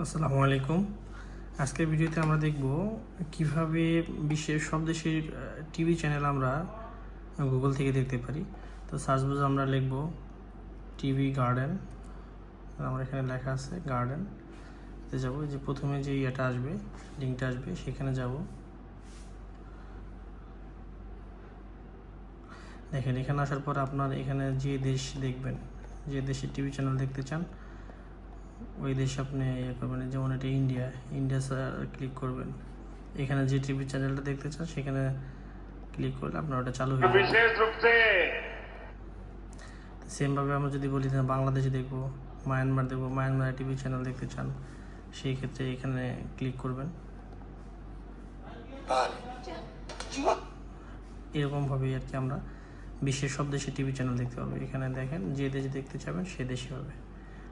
আসসালামু আলাইকুম। আজকের ভিডিওতে আমরা দেখব কীভাবে বিশ্বের সব দেশের টিভি চ্যানেল আমরা গুগল থেকে দেখতে পারি। তো সার্চ বক্সে আমরা লিখব টিভি গার্ডেন। আমার এখানে লেখা আছে গার্ডেন। যাব যে প্রথমে যে ইয়েটা আসবে, লিঙ্কটা আসবে, সেখানে যাব। দেখেন, এখানে আসার পর আপনার এখানে যে দেশ দেখবেন, যে দেশের টিভি চ্যানেল দেখতে চান ওই দেশে আপনি ইয়ে করবেন যেমন এটা ইন্ডিয়া ইন্ডিয়া ক্লিক করবেন। এখানে যে টিভি চ্যানেলটা দেখতে চান সেখানে ক্লিক করলে আপনার ওটা চালু হয়ে যাবে। সেমভাবে আমরা যদি বলি বাংলাদেশে দেখব মায়ানমার দেখব মায়ানমার টিভি চ্যানেল দেখতে চান সেই ক্ষেত্রে এখানে ক্লিক করবেন। এরকমভাবে আর কি আমরা বিশ্বের সব দেশে টিভি চ্যানেল দেখতে পাবো। এখানে দেখেন যে দেশে দেখতে চাবেন সে দেশে হবে।